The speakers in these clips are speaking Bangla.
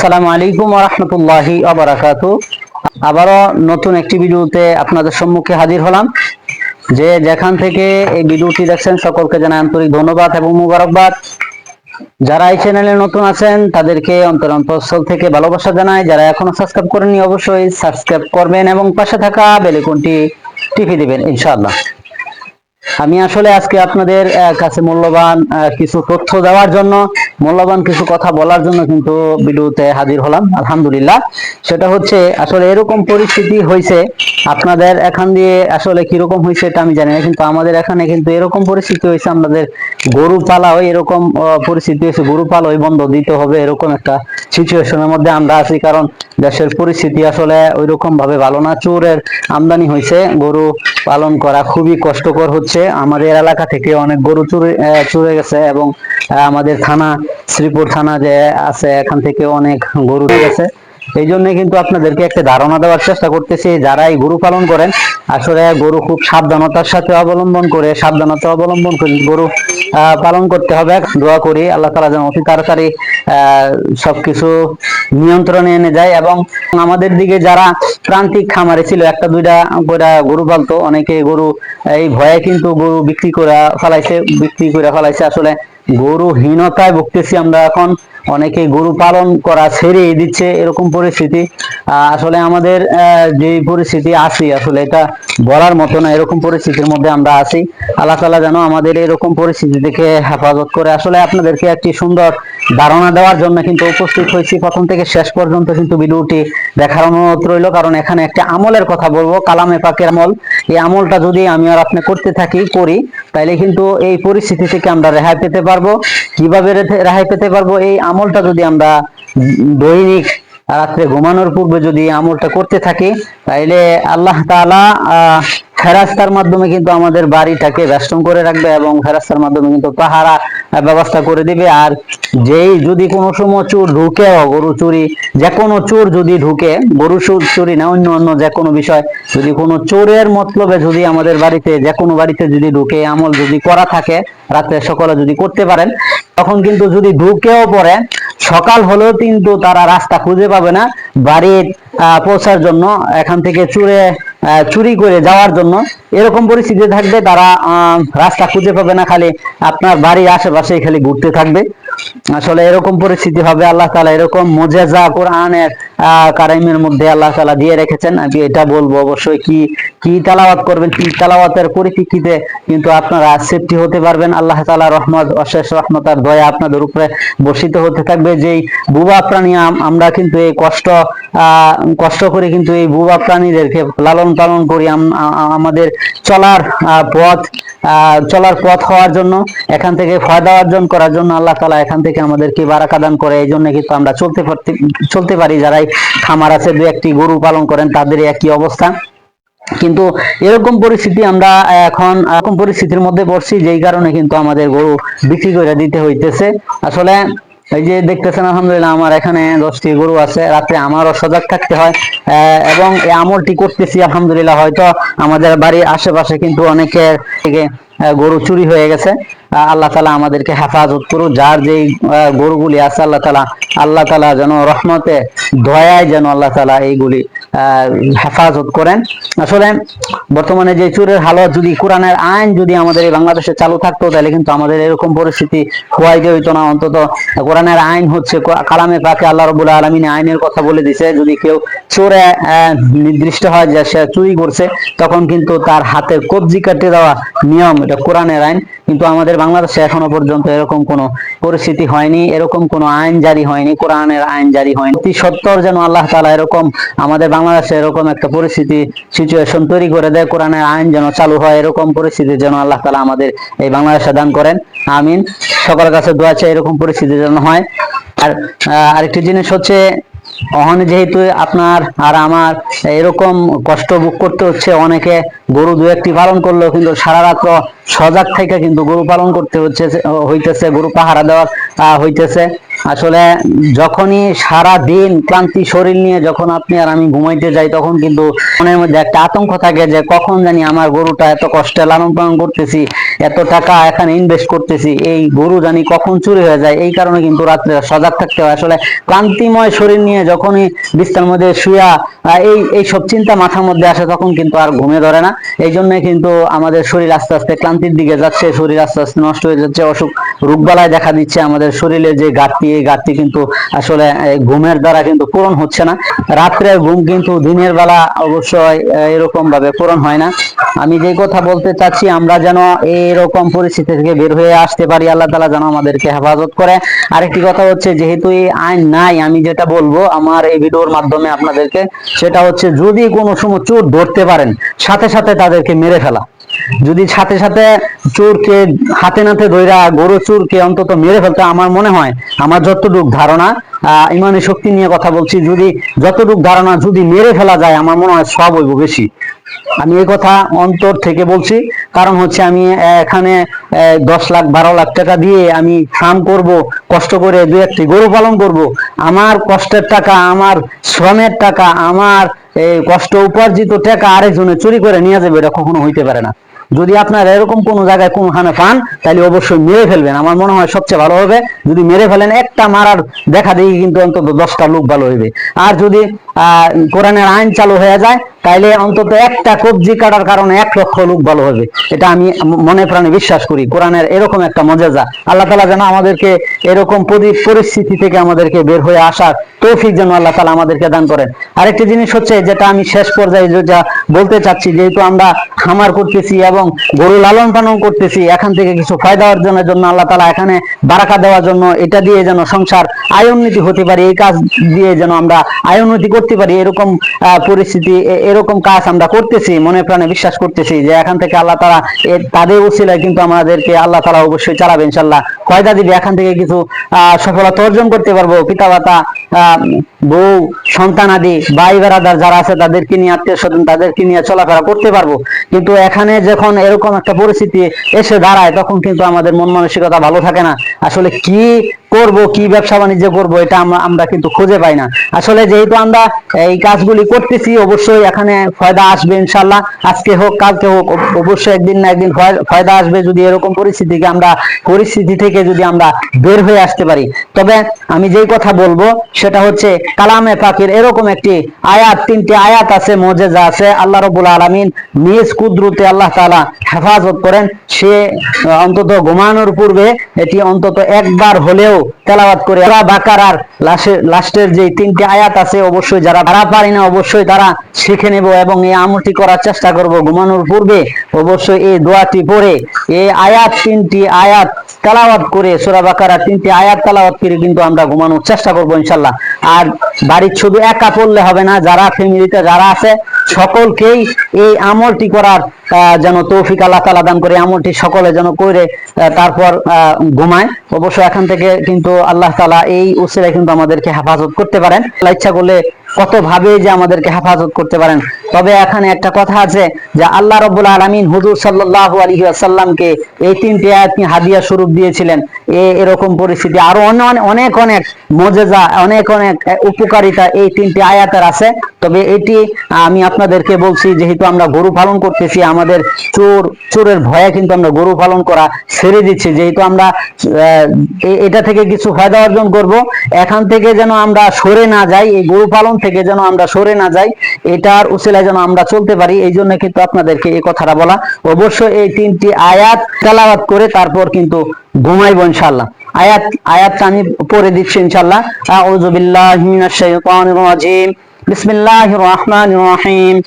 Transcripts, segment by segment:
আসসালামু আলাইকুম রহমতুল্লাহি আবরাকাতু আবারও নতুন একটি ভিডিওতে আপনাদের সম্মুখে হাজির হলাম। যে যেখান থেকে এই ভিডিওটি দেখছেন, সকলকে জানাই আন্তরিক ধন্যবাদ এবং মুবারকবাদ। যারা এই চ্যানেলে নতুন আছেন, তাদেরকে অন্তর অন্তঃস্থল থেকে ভালোবাসা জানাই। যারা এখনও সাবস্ক্রাইব করেননি, অবশ্যই সাবস্ক্রাইব করবেন এবং পাশে থাকা বেলিকনটি টিপে দিবেন, ইনশাআল্লাহ। আমি আসলে আজকে আপনাদের কাছে মূল্যবান কিছু তথ্য দেওয়ার জন্য মূল্যবান কিছু কথা বলার জন্য কিন্তু ভিডিওতে হাজির হলাম, আলহামদুলিল্লাহ। সেটা হচ্ছে, আসলে এরকম পরিস্থিতি হয়েছে আপনাদের এখান দিয়ে আসলে কীরকম হয়েছে এটা আমি জানি না, কিন্তু আমাদের এখানে কিন্তু এরকম পরিস্থিতি হয়েছে আমাদের গরু পালাও এরকম পরিস্থিতি হয়েছে গরু পালাও বন্ধ দিতে হবে, এরকম একটা সিচুয়েশনের মধ্যে আমরা আছি, কারণ দেশের পরিস্থিতি আসলে ওই রকম ভাবে ভালো না। চোরের আমদানি হয়েছে গরু পালন করা খুবই কষ্টকর হচ্ছে। আমাদের এলাকা থেকে অনেক গরু চুরে চুরে গেছে এবং আমাদের থানা, শ্রীপুর থানা যে আছে, এখান থেকে অনেক গরু গেছে এই জন্য কিন্তু আপনাদেরকে একটা ধারণা দেওয়ার চেষ্টা করতেছি, যারা এই গরু পালন করেন আসলে গরু খুব সাবধানতার সাথে অবলম্বন করে, সাবধানতা অবলম্বন করে গরু পালন করতে হবে। দোয়া করি আল্লাহ তালা যেন অতি তাড়াতাড়ি সবকিছু নিয়ন্ত্রণে এনে যায় এবং আমাদের দিকে যারা প্রান্তিক খামারে ছিল, একটা দুইটা করে গরু পালতো, অনেকে গরু, এই ভয়ে কিন্তু গরু বিক্রি করে ফেলাইছে, বিক্রি করে ফেলাইছে। আসলে গরু হীনতায় ভুগতেছি আমরা এখন। অনেকে গরু পালন করা ছেড়ে দিচ্ছে এরকম পরিস্থিতি। আসলে আমাদের যে পরিস্থিতি আছি, আসলে এটা বলার মতো না, এরকম পরিস্থিতির মধ্যে আমরা আছি। আল্লাহ তালা যেন আমাদের এরকম পরিস্থিতি থেকে হেফাজত করে। আসলে আপনাদেরকে একটি সুন্দর ধারণা দেওয়ার জন্য কিন্তু উপস্থিত হয়েছি। প্রথম থেকে শেষ পর্যন্ত কিন্তু ভিডিওটি দেখার অনুরোধ রইল, কারণ এখানে একটা আমলের কথা বলব, কালামে পাকের আমল। এই আমলটা যদি আমি আর আপনি করতে থাকি, করি, তাইলে কিন্তু এই পরিস্থিতি থেকে আমরা রেহাই পেতে পারব। কীভাবে রেহাই পেতে পারব? এই আমলটা যদি আমরা দৈনিক রাত্রে ঘুমানোর পূর্বে যদি আমলটা করতে থাকি, তাইলে আল্লাহ আহ ফেরাস্তার মাধ্যমে কিন্তু আমাদের বাড়িটাকে বেষ্টন করে রাখবে এবং ফেরাস্তার মাধ্যমে কিন্তু পাহারা ব্যবস্থা করে দিবে। আর যেই যদি কোনো সময় চোর ঢুকে গরু চুরি যে কোনো চোর যদি ঢুকে গরু চুর না অন্য অন্য যে কোনো বিষয় যদি কোনো চোরের মতলবে যদি আমাদের বাড়িতে যে কোনো বাড়িতে যদি ঢুকে আমল যদি করা থাকে রাত্রে সকালে যদি করতে পারেন তখন কিন্তু যদি ঢুকেও পড়ে সকাল হলেও কিন্তু তারা রাস্তা খুঁজে পাবে না বাড়ির আহ, পৌঁছার জন্য। এখান থেকে চুরে চুরি করে যাওয়ার জন্য এরকম পরিস্থিতি থাকবে তারা রাস্তা খুঁজে পাবে না খালি আপনার বাড়ির আশেপাশে খালি ঘুরতে থাকবে। আসলে এরকম পরিস্থিতি হবে আল্লাহ তালা এরকম মজা মোজেজা কোরআনের আহ, কারাইমের মধ্যে আল্লাহ তালা দিয়ে রেখেছেন। আমি এটা বলব অবশ্যই কি কি তালাওয়াত করবেন, কি তালাওয়াতের পরিপ্রেক্ষিতে কিন্তু আপনারা সেফটি হতে পারবেন। আল্লাহ তালা রহমত, অশেষ রহমতার দয়া আপনাদের উপরে বর্ষিত হতে থাকবে। যেই বুবা প্রাণী আমরা কিন্তু এই কষ্ট কষ্ট করে কিন্তু এই বুবা প্রাণীদেরকে লালন পালন করি আমাদের চলার পথ চলার পথ হওয়ার জন্য, এখান থেকে ফায়দা অর্জন করার জন্য আল্লাহ তালা এখান থেকে আমাদেরকে বারাকা দান করে। এই জন্য কিন্তু আমরা চলতে চলতে পারি যারাই খামার আছে দু একটি গরু পালন করেন, তাদের একই অবস্থা। কিন্তু এরকম পরিস্থিতি আমরা এখন, এরকম পরিস্থিতির মধ্যে পড়ছি, যেই কারণে কিন্তু আমাদের গরু বিক্রি করে দিতে হইতেছে। আসলে এই যে দেখতেছেন, আলহামদুলিল্লাহ আমার এখানে দশটি গরু আছে রাত্রে আমারও সজাগ থাকতে হয় এবং এই আমলটি করতেছি, আলহামদুলিল্লাহ, হয়তো আমাদের বাড়ির আশেপাশে কিন্তু অনেকের থেকে গরু চুরি হয়ে গেছে আল্লাহ তালা আমাদেরকে হেফাজত করু যার যেই গরুগুলি আছে, আল্লাহ তালা আল্লাহ তালা যেন রহমতে, দয়ায় যেন আল্লাহ তালা এইগুলি হেফাজত করেন। আসলে বর্তমানে যে চুরের হালত যদি কোরআনের আইন যদি আমাদের এই বাংলাদেশে চালু থাকতো, তাহলে কিন্তু আমাদের এরকম পরিস্থিতি হওয়াইতে হইতো না। অন্তত কোরআনের আইন হচ্ছে কালামে পাকে আল্লাহ রবুল্লা আলমিন আইনের কথা বলে দিছে, যদি কেউ চোরে নির্দিষ্ট হয় যে সে চুরি করছে, তখন কিন্তু তার হাতে কবজি কাটে দেওয়া নিয়ম, এটা কোরআনের আইন। কিন্তু আমাদের বাংলাদেশে এখনও পর্যন্ত এরকম কোনো পরিস্থিতি হয়নি, এরকম কোনো আইন জারি হয়নি, কোরআনের আইন জারি হয়নি। সত্তর যেন আল্লাহ তালা এরকম আমাদের বাংলাদেশে এরকম একটা পরিস্থিতি সিচুয়েশন তৈরি করে দেয় কোরআনের আইন যেন চালু হয়, এরকম পরিস্থিতি যেন আল্লাহ তালা আমাদের এই বাংলাদেশে দান করেন। আমিন। সকলের কাছে দোয়া চাই এরকম পরিস্থিতি যেন হয়। আর আরেকটি জিনিস হচ্ছে, অহন যেহেতু আপনার আর আমার এরকম কষ্ট ভোগ করতে হচ্ছে, অনেকে গরু দু একটি পালন করলেও কিন্তু সারা রাত্র সজাগ থেকে কিন্তু গরু পালন করতে হচ্ছে, হইতেছে, গরু পাহারা দেওয়া হইতেছে। আসলে যখনই সারা দিন ক্লান্তি শরীর নিয়ে যখন আপনি আর আমি ঘুমাইতে যাই, তখন কিন্তু মনের মধ্যে একটা আতঙ্ক থাকে যে কখন জানি আমার গরুটা এত কষ্টে লালন পালন করতেছি, এত টাকা এখানে ইনভেস্ট করতেছি, এই গরু জানি কখন চুরি হয়ে যায়, এই কারণে কিন্তু রাত্রে সজাগ থাকতে হয়। আসলে ক্লান্তিময় শরীর নিয়ে যখনই বিস্তার মধ্যে শুয়া এই এই সব চিন্তা মাথার মধ্যে আসে, তখন কিন্তু আর ঘুমে ধরে না। এই জন্য কিন্তু আমাদের শরীর আস্তে আস্তে ক্লান্তির দিকে যাচ্ছে, শরীর আস্তে আস্তে নষ্ট হয়ে যাচ্ছে, অসুখ রোগবালায় দেখা দিচ্ছে আমাদের শরীরে যে ঘাটতি, এই ঘাটতি কিন্তু আসলে ঘুমের দ্বারা কিন্তু পূরণ হচ্ছে না। রাত্রের ঘুম কিন্তু দিনের বেলা অবশ্যই এরকম ভাবে পূরণ হয় না। আমি যে কথা বলতে চাচ্ছি, আমরা যেন এরকম পরিস্থিতি থেকে বের হয়ে আসতে পারি। আল্লাহ তালা যেন আমাদেরকে হেফাজত করে। আরেকটি কথা হচ্ছে, যেহেতু এই আইন নাই, আমি যেটা বলব আমার এই ভিডিওর মাধ্যমে আপনাদেরকে, সেটা হচ্ছে যদি কোনো সময় চোর ধরতে পারেন, সাথে সাথে তাদেরকে মেরে ফেলা। যদি সাথে সাথে চোরকে হাতে নাতে ধইরা গরু চোরকে অন্তত মেরে ফেলতো, আমার মনে হয় আমার যতটুক ধারণা আহ ইমানি শক্তি নিয়ে কথা বলছি। যদি যতটুক ধারণা যদি মেরে ফেলা যায়, আমার মনে হয় সব হইব বেশি। আমি এই কথা অন্তর থেকে বলছি, কারণ হচ্ছে আমি এখানে দশ লাখ, বারো লাখ টাকা দিয়ে আমি ফার্ম করব, কষ্ট করে দু একটি গরু পালন করব। আমার কষ্টের টাকা, আমার শ্রমের টাকা, আমার কষ্ট উপার্জিত টাকা আরেকজনে চুরি করে নিয়ে যাবে, এটা কখনো হইতে পারে না। যদি আপনার এরকম কোনো জায়গায় কোনখানে পান তাহলে অবশ্যই মেরে ফেলবেন। আমার মনে হয় সবচেয়ে ভালো হবে, যদি মেরে ফেলেন, একটা মারার দেখা দেখি কিন্তু অন্তত দশটা লোক ভালো হইবে। আর যদি কোরআনের আইন চালু হয়ে যায়, তাইলে অন্তত একটা কবজি কাটার কারণে এক লক্ষ লোক ভালো হবে। এটা আমি মনে প্রাণে বিশ্বাস করি। কোরআনের এরকম একটা মজেজা। আল্লাহ তালা যেন আমাদেরকে এরকম পরিস্থিতি থেকে আমাদেরকে বের হয়ে আসার তৌফিক যেন আল্লাহ তালা আমাদেরকে দান করেন। আরেকটি জিনিস হচ্ছে, যেটা আমি শেষ পর্যায়ে যেটা বলতে চাচ্ছি, যেহেতু আমরা খামার করতেছি এবং গরু লালন পালন করতেছি, এখান থেকে কিছু ফায়দা অর্জনের জন্য আল্লাহ তালা এখানে বারাকা দেওয়ার জন্য এটা দিয়ে যেন সংসার আয় উন্নতি হতে পারে, এই কাজ দিয়ে যেন আমরা আয় উন্নতি করতে পারি, এরকম পরিস্থিতি এরকম কাজ আমরা করতেছি, মনে প্রাণে বিশ্বাস করতেছি যে এখান থেকে আল্লাহ তারা তাদের উচিলায় কিন্তু আমাদেরকে আল্লাহ তারা অবশ্যই চালাবে ইনশাল্লাহ ফয়দা দিবে এখান থেকে কিছু সফলতা অর্জন করতে পারব? পিতা মাতা বউ, সন্তান আদি, ভাই, বেড়াদার যারা আছে তাদেরকে নিয়ে, আত্মীয় স্বজন তাদেরকে নিয়ে চলাফেরা করতে পারব। কিন্তু এখানে যখন এরকম একটা পরিস্থিতি এসে দাঁড়ায়, তখন কিন্তু আমাদের মন মানসিকতা ভালো থাকে না। আসলে কি করব, কি ব্যবসা বাণিজ্য করব, এটা আমরা কিন্তু খুঁজে পাই না। আসলে যেহেতু আমরা এই কাজগুলি করতেছি, অবশ্যই এখানে ফয়দা আসবে ইনশাল্লাহ আজকে হোক, কালকে হোক অবশ্যই একদিন না একদিন ফয়- ফয়দা আসবে। যদি এরকম পরিস্থিতিকে আমরা, পরিস্থিতি থেকে যদি আমরা বের হয়ে আসতে পারি। তবে আমি যেই কথা বলব, সেটা হচ্ছে কালামে পাখির এরকম একটি আয়াত, তিনটি আয়াত আছে, মজেজা আছে। আল্লাহ রবুল আলমিন নিজ কুদরতে আল্লাহ তাআলা হেফাজত করেন। সে অন্তত ঘুমানোর পূর্বে এটি অন্তত একবার হলেও তেলাওয়াত করে ওরা বাকারার লাস্টের লাস্টের যে তিনটি আয়াত আছে, অবশ্যই যারা তারা পারি না, অবশ্যই তারা শিখে নেব এবং এই আমলটি করার চেষ্টা করব। ঘুমানোর পূর্বে অবশ্যই এই দোয়াটি পড়ে। এই আয়াত, তিনটি আয়াত তেলাওয়াত করে সোরা বাকারা তিনটি আয়াত তেলাওয়াত করে কিন্তু আমরা ঘুমানোর চেষ্টা করব ইনশাল্লাহ। আর বাড়ির শুধু একা পড়লে হবে না, যারা ফ্যামিলিতে যারা আছে সকলকেই এই আমলটি করার যেন তৌফিক আল্লাহ তালা দান করে, আমলটি সকলে যেন করে তারপর ঘুমায়। অবশ্যই এখান থেকে কিন্তু আল্লাহ তালা এই উসিলায় কিন্তু আমাদেরকে হেফাজত করতে পারেন। ইচ্ছা করলে কত ভাবে যে আমাদেরকে হেফাজত করতে পারেন। তবে এখানে একটা কথা আছে যে আল্লাহ রব্বুল আলমিন হুজুর সাল্লাহ আলী আসাল্লামকে এই তিনটি আয়াত হাদিয়া স্বরূপ দিয়েছিলেন। এ এরকম পরিস্থিতি, আরও অন্য অনেক- অনেক মজেজা, অনেক অনেক উপকারিতা এই তিনটি আয়াতের আছে। তবে এটি আমি আপনাদেরকে বলছি, যেহেতু আমরা গরু পালন করতেছি, আমাদের চোর, চোরের ভয়ে কিন্তু আমরা গরু পালন করা ছেড়ে দিচ্ছি। যেহেতু আমরা এটা থেকে কিছু ফায়দা অর্জন করব। এখান থেকে যেন আমরা সরে না যাই, এই গরু পালন থেকে যেন আমরা সরে না যাই, এটার উসিলায় যেন আমরা চলতে পারি, এই জন্য কিন্তু আপনাদেরকে এই কথাটা বলা। অবশ্যই এই তিনটি আয়াত তেলাওয়াত করে তারপর কিন্তু ঘুমাইবো ইনশাল্লাহ আয়াত, আয়াতটা আমি পড়ে দিচ্ছি ইনশাল্লাহ আউযু মিনাশ শাইতানির রাজিম। بسم الله الرحمن الرحيم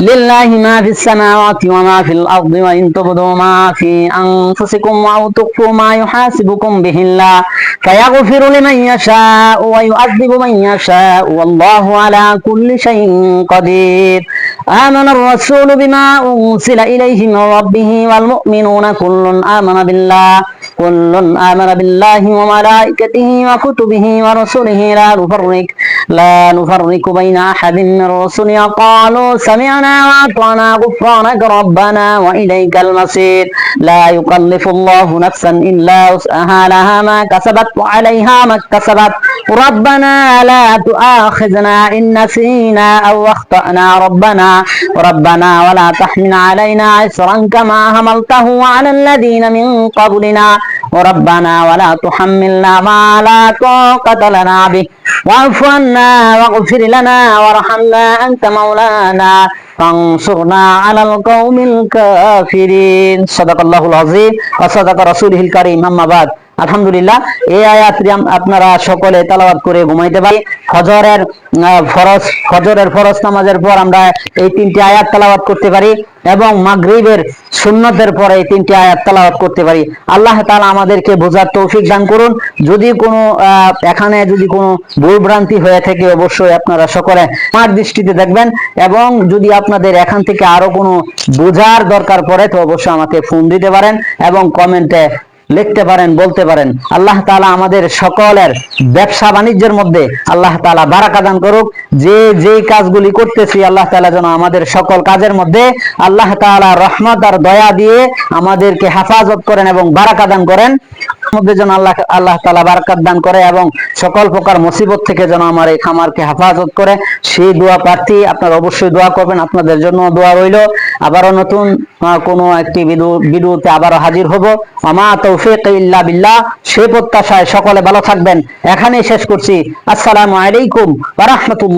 لله ما في السماوات وما في الأرض وإن تبدوا ما في أنفسكم أو تخفوا ما يحاسبكم به الله فيغفر لمن يشاء ويؤذب من يشاء والله على كل شيء قدير آمن الرسول بما أنزل إليه من ربه والمؤمنون كل آمن بالله كل آمن بالله وملائكته وكتبه ورسله لا نفرق لا نفرق بين أحد من رسله قالوا سمعنا وأطعنا غفرانك ربنا وإليك المصير. لا يكلف الله نفسا إلا وسعها لها ما كسبت وعليها ما اكتسبت. ربنا لا تؤاخذنا إن نسينا أو أخطأنا ربنا. ربنا ولا تحمل علينا عسرا كما حملته على الذين من قبلنا. ربنا ولا تحملنا ما لا طاقة لنا به واعف عنا واغفر لنا وارحمنا أنت مولانا فانصرنا على القوم الكافرين صدق الله العظيم وصدق رسوله الكريم أما بعد আলহামদুলিল্লাহ, এই আয়াতটি আপনারা সকলে তালাবাত করে ঘুমাইতে পারি। ফজরের ফরজ ফজরের ফরজ নামাজের পর আমরা এই তিনটি আয়াত তালাবাত করতে পারি এবং মাগরিবের সুন্নতের পর এই তিনটি আয়াত তালাবাত করতে পারি। আল্লাহ তালা আমাদেরকে বোঝার তৌফিক দান করুন। যদি কোনো এখানে যদি কোনো ভুল ভ্রান্তি হয়ে থাকে, অবশ্যই আপনারা সকলে আমার দৃষ্টিতে দেখবেন এবং যদি আপনাদের এখান থেকে আরও কোনো বোঝার দরকার পড়ে, তো অবশ্যই আমাকে ফোন দিতে পারেন এবং কমেন্টে লিখতে পারেন, বলতে পারেন। আল্লাহ তালা আমাদের সকলের ব্যবসা বাণিজ্যের মধ্যে আল্লাহ তালা বারাকা দান করুক। যে যেই কাজগুলি করতেছি, আল্লাহ তাআলা যেন আমাদের সকল কাজের মধ্যে আল্লাহ তাআলা রহমত আর দয়া দিয়ে আমাদেরকে হেফাজত করেন এবং বারাকা দান করেন। মধ্যে যেন আল্লাহ আল্লাহ তাআলা বারাকাত দান করে এবং সকল প্রকার মুসিবত থেকে যেন আমার এই খামারকে হেফাজত করে। সেই দোয়া প্রার্থী আপনারা অবশ্যই দোয়া করবেন, আপনাদের জন্য দোয়া রইল। আবারও নতুন কোনো একটি ভিডিওতে আবারও হাজির হব। আমা তৌফিক ইল্লা বিল্লাহ। সে প্রত্যাশায় সকলে ভালো থাকবেন। এখানেই শেষ করছি। আসসালামু আলাইকুম রাহমাতুল্লাহি।